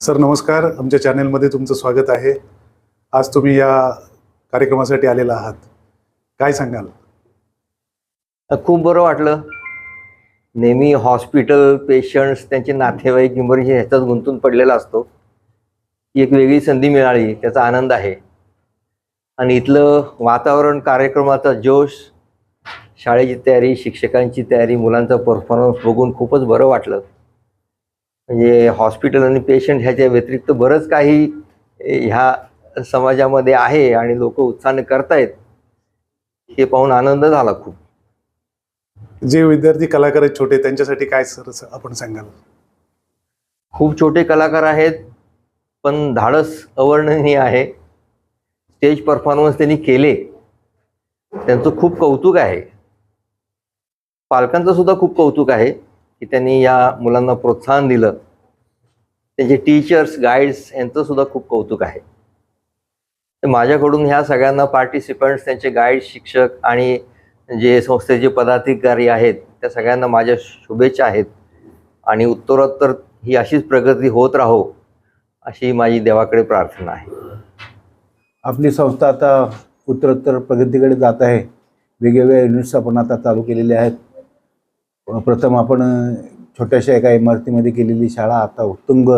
Sir नमस्कार. आमच्या चॅनेलमध्ये तुमचं स्वागत आहे. आज तुम्ही या कार्यक्रमासाठी आलेला आहात. काय सांगाल? खूप बरं वाटलं. नेहमी हॉस्पिटल पेशंट्स त्यांचे नातेवाईक इमर्जन्सी ह्याच्यात गुंतून पडलेला असतो. ही एक वेगळी संधी मिळाली त्याचा आनंद आहे. आणि इथलं वातावरण कार्यक्रमाचा जोश शाळेची तयारी शिक्षकांची तयारी मुलांचा परफॉर्मन्स बघून खूपच बरं वाटलं. म्हणजे हॉस्पिटल आणि पेशंट ह्याच्या व्यतिरिक्त बरंच काही ह्या समाजामध्ये आहे आणि लोक उत्साहाने करतायत हे पाहून आनंद झाला खूप. जे विद्यार्थी कलाकार आहेत छोटे त्यांच्यासाठी काय सर आपण सांगाल? खूप छोटे कलाकार आहेत पण धाडस अवर्णनीय आहे. स्टेज परफॉर्मन्स त्यांनी केले. त्यांचं खूप कौतुक आहे. पालकांचं सुद्धा खूप कौतुक आहे. की त्यांनी या मुलांना प्रोत्साहन दिलं. त्यांचे टीचर्स गाईड्स यांचं सुद्धा खूप कौतुक आहे. तर माझ्याकडून ह्या सगळ्यांना पार्टिसिपंट्स त्यांचे गाईड शिक्षक आणि जे संस्थेचे पदाधिकारी आहेत त्या सगळ्यांना माझ्या शुभेच्छा आहेत. आणि उत्तरोत्तर ही अशीच प्रगती होत राहो अशी माझी देवाकडे प्रार्थना आहे. आपली संस्था आता उत्तरोत्तर प्रगतीकडे जात आहे. वेगवेगळ्या युनिट्स आपण आता चालू केलेले आहेत. प्रथम आपण छोट्याशा एका इमारतीमध्ये केलेली शाळा आता उत्तुंग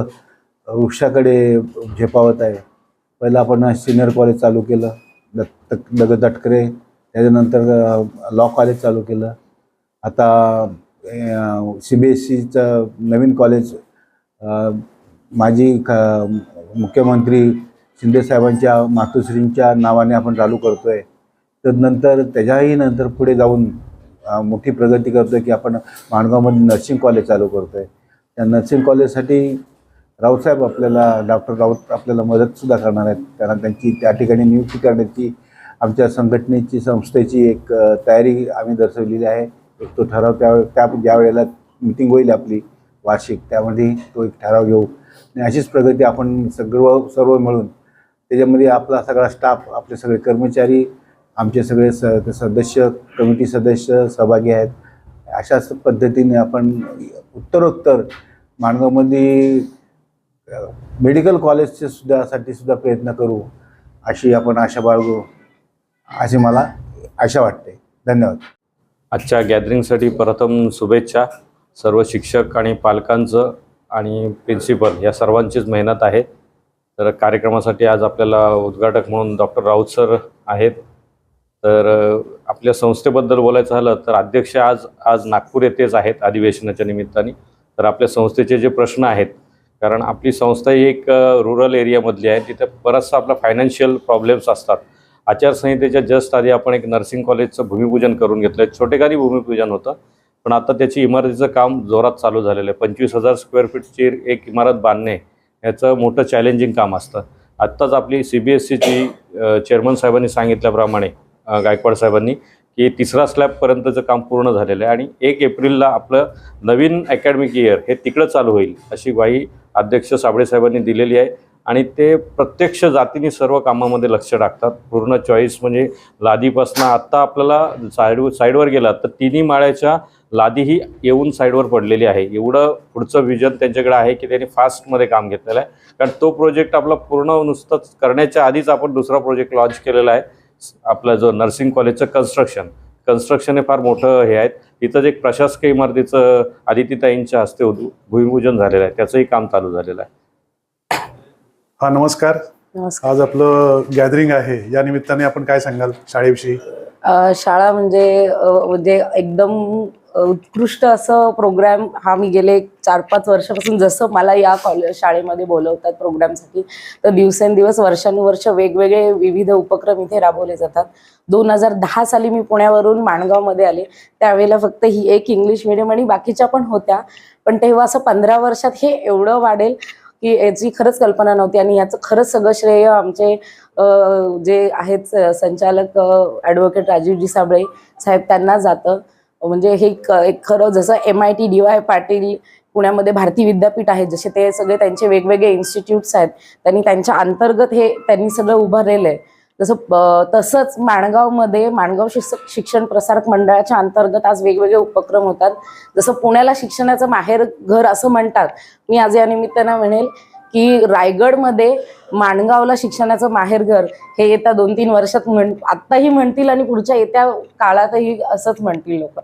वृक्षाकडे झेपावत आहे. पहिलं आपण सिनियर कॉलेज चालू केलं दत्त दग दटकरे त्याच्यानंतर लॉ कॉलेज चालू केलं. आता सी बी एस सीचं नवीन कॉलेज माजी ख मुख्यमंत्री शिंदेसाहेबांच्या मातोश्रींच्या नावाने आपण चालू करतो आहे तर नंतर त्याच्याही नंतर पुढे जाऊन मोठी प्रगती करतो आहे की आपण माणगावमध्ये नर्सिंग कॉलेज चालू करतो आहे त्या नर्सिंग कॉलेजसाठी राऊतसाहेब आपल्याला डॉक्टर राऊत आपल्याला मदतसुद्धा करणार आहेत. कारण त्यांची त्या ठिकाणी नियुक्ती करण्याची आमच्या संघटनेची संस्थेची एक तयारी आम्ही दर्शवलेली आहे. एक तो ठराव त्या त्या ज्या वेळेला मिटिंग होईल आपली वार्षिक त्यामध्ये तो एक ठराव घेऊ. आणि अशीच प्रगती आपण सगळं सर्व मिळून त्याच्यामध्ये आपला सगळा स्टाफ आपले सगळे कर्मचारी आमचे सगळे स सदस्य कमिटी सदस्य सहभागी आहेत. अशाच पद्धतीने आपण उत्तरोत्तर माणगावमध्ये मेडिकल कॉलेजचे सुद्धा साठी सुद्धा प्रयत्न करू अशी आपण आशा बाळगू अशी मला आशा वाटते. धन्यवाद. आजच्या गॅदरिंगसाठी प्रथम शुभेच्छा. सर्व शिक्षक आणि पालकांचं आणि प्रिन्सिपल या सर्वांचीच मेहनत आहे. तर कार्यक्रमासाठी आज आपल्याला उद्घाटक म्हणून डॉक्टर राऊत सर आहेत. तर आपल्या संस्थेबद्दल बोलायचं झालं तर अध्यक्ष आज आज नागपूर येथेच आहेत अधिवेशनाच्या निमित्ताने. तर आपल्या संस्थेचे जे प्रश्न आहेत कारण आपली संस्था ही एक रुरल एरियामधली आहे. तिथे बराचसा आपला फायनान्शियल प्रॉब्लेम्स असतात. आचारसंहितेच्या जस्ट आधी आपण एक नर्सिंग कॉलेजचं भूमिपूजन करून घेतलं आहे छोटेखानी भूमिपूजन होतं. पण आता त्याची इमारतीचं काम जोरात चालू झालेलं आहे. पंचवीस हजार स्क्वेअर फीटची एक इमारत बांधणे याचं मोठं चॅलेंजिंग काम असतं. आत्ताच आपली सी बी एस सीची चेअरमन साहेबांनी सांगितल्याप्रमाणे गायकवाड साहेबांनी की तिसरा स्लॅबपर्यंतचं काम पूर्ण झालेलं आहे आणि एक एप्रिलला आपलं नवीन अकॅडमिक इयर हे तिकडं चालू होईल अशी ग्वाही अध्यक्ष साबळे साहेबांनी दिलेली आहे. आणि ते प्रत्यक्ष जातीने सर्व कामामध्ये लक्ष टाकतात. पूर्ण चॉईस म्हणजे लादीपासनं आत्ता आपल्याला साईड साईडवर गेला तर तिन्ही माळ्याच्या लादी ही येऊन साईडवर पडलेली आहे. एवढं पुढचं विजन त्यांच्याकडे आहे की त्यांनी फास्टमध्ये काम घेतलेलं आहे. कारण तो प्रोजेक्ट आपला पूर्ण नुसतंच करण्याच्या आधीच आपण दुसरा प्रोजेक्ट लॉन्च केलेला आहे. आपला जो नर्सिंग कॉलेजचं कन्स्ट्रक्शन कन्स्ट्रक्शन हे फार मोठं हे आहे तिथंच एक प्रशासकीय इमारतीचं आदितीताईंच्या हस्ते भूमिपूजन झालेलं आहे. त्याचंही काम चालू झालेलं आहे. हा नमस्कार. आज आपलं गॅदरिंग आहे. या निमित्ताने आपण काय सांगाल शाळेविषयी? शाळा म्हणजे म्हणजे एकदम उत्कृष्ट असं प्रोग्राम हा मी गेले चार पाच वर्षापासून जसं मला या कॉलेज शाळेमध्ये बोलवतात प्रोग्रामसाठी तर दिवसेंदिवस वर्षानुवर्ष वेगवेगळे विविध उपक्रम इथे राबवले जातात. दोन हजार दहा साली मी पुण्यावरून माणगावमध्ये आले. त्यावेळेला फक्त ही एक इंग्लिश मिडियम आणि बाकीच्या पण होत्या. पण तेव्हा असं पंधरा वर्षात हे एवढं वाढेल की याची खरंच कल्पना नव्हती आणि याचं खरंच सगळं श्रेय आमचे जे आहेत संचालक ॲडव्होकेट राजीवजी साबळे साहेब त्यांना जातं. म्हणजे हे क- एक खरं जसं M I T D Y Patil पुण्यामध्ये भारती विद्यापीठ आहे जसे ते सगळे त्यांचे वेगवेगळे इन्स्टिट्यूट्स आहेत त्यांनी त्यांच्या अंतर्गत हे त्यांनी सगळं उभारलेलं आहे जसं तसंच माणगावमध्ये माणगाव शिक्षक शिक्षण प्रसारक मंडळाच्या अंतर्गत आज वेगवेगळे उपक्रम होतात. जसं पुण्याला शिक्षणाचं माहेर घर असं म्हणतात. मी आज या निमित्तानं म्हणेल की रायगडमध्ये माणगावला शिक्षणाचं माहेरघर हे येत्या दोन तीन वर्षात म्हण आत्ताही म्हणतील आणि पुढच्या येत्या काळातही असंच म्हणतील लोक.